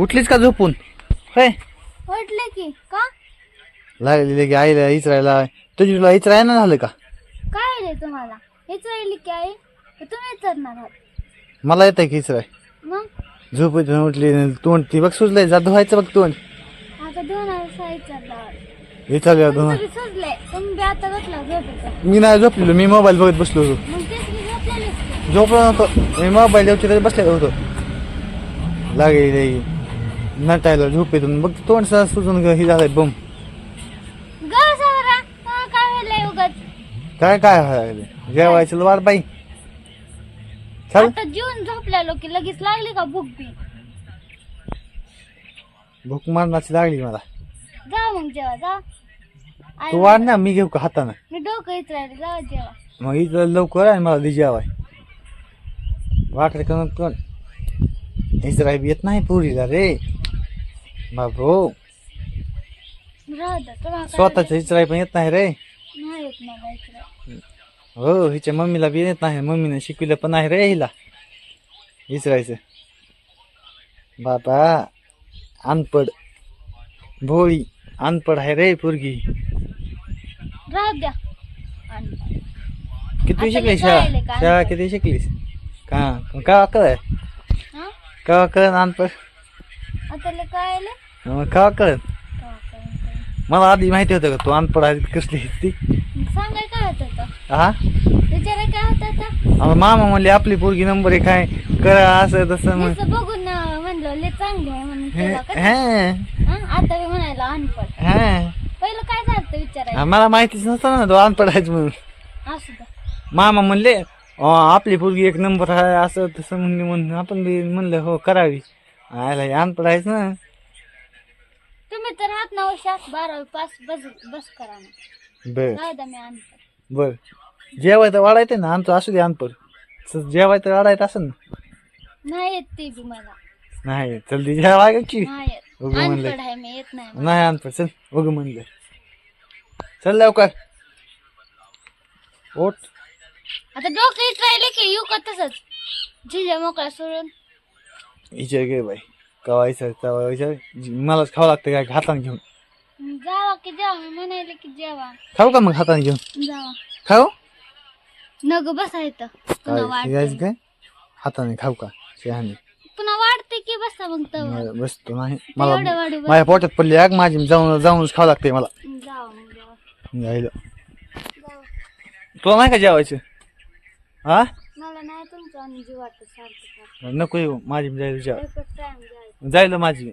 उठलीच का झोपून? होय. म्हटले की का? लागलेली की आईला इचरायला. तुझी तुला इचरायला झालं का? काय रे तुम्हाला? हेच राहिली की आहे तर तुम्ही चढणार आहात. मला येतं की इचराय. मग? झोपेतून उठली तोंड ती बघ सुजलंय. जा धुवायचं बघ तोंड. आता दोन हजार चढला विचारलं धुवा. तुम्ही सुचले तुम्ही बी आता बसला झोपेचा मी नाही झोपलेलो मी मोबाईल बघत बसलो होतो. मग तेच मी झोपलेलेच की. झोपलो नव्हतो. मी मोबाईल बसलेलो होतो. लागेल नटायला झोपेतून. बघ तोंड सुजून हे झालंय बम. काय काय काय व्हायला जेवायचं वाट बाई. चल जीवन झोपलेलो की लगेच लागली का भूक बी? भूक मारण्याची लागली मला. जा मग जेवा जा. तू वाढ ना मी घेऊ का हातानं? मी डोकं इचरायला जा जेवा. मग इथं लवकर आहे मला दे जेवाय. वाटलं का कोण इस्राय बी येत नाही पुरीला रे बाबू स्वतःच इस्राय पण येत नाही रे हो हिच्या मम्मीला बी येत नाही मम्मीने शिकविलं पण नाही रे हिला इचरायचं बाबा अनपड भोळी अनपड आहे रे पोरगी किती शिकली हे शाळा शाळा? किती शिकलीस का का कळ हा का कळ अनपड आता ले काय आलं मग का कळ का काय मला आधी माहिती होतं का तू अनपड आहे कसली आहे ती? सांगाय काय होत हा? विचाराय काय होत मामा म्हणले आपली पोरगी नंबर एक आहे करा असं तसं मग नुसतं बघून अं, म्हणलं चांगली आहे म्हणून हे- केलं का? हे- हा? आता मी म्हणायला अनपड हे. पहिलं काय झालं विचारायला? मला माहितीच नसतं ना तो अनपड आहेच म्हणून. असू द्या मामा म्हणले आपली पोरगी एक नंबर आहे असं तसं म्हणले म्हणून आपण बी म्हणलं हो करावी. आयला अनपड आहेच ना. तुम्ही तर हात ना वर्षात बारावी पास बस बस करा ना. बर. द्या मी अनपड बर. जेवाय तर वाढायचं ना आमचं असू दे अनपड स- जेवाय तर वाढायचं असं ना. नाही येत ते बी मला. नाही चल ती जेवायची नाही येत. उगं म्हणलं. अनपड आहे मी येत नाही नाही अनपड चल बघ म्हणलं. चल लवकर. ओट. आता डोकं राहिले की येऊ का तसंच? झिजे मोकळा सोडून. विचार घे बाई. कवायचं तवा विचार. मलाच खावं लागतं काय हाताने घेऊन. जावा की जेवा मी म्हणायले की जेवा. खाऊ का मग हाताने घेऊन? जावा. खाऊ? नग बसायचं पुन्हा वाढते. काय? हाताने खाऊ का? शहाणे. पुन्हा वाढते की बसा मग तर मला बसतो नाही. एवढं मला वाढू बस. माझ्या पोटात पडली आग माझी जाऊन जाऊनच खावं लागतंय मला. जावा मग जावा. जायला जावा. तुला नाही का जेवायचं? नको माझी जायला माझी.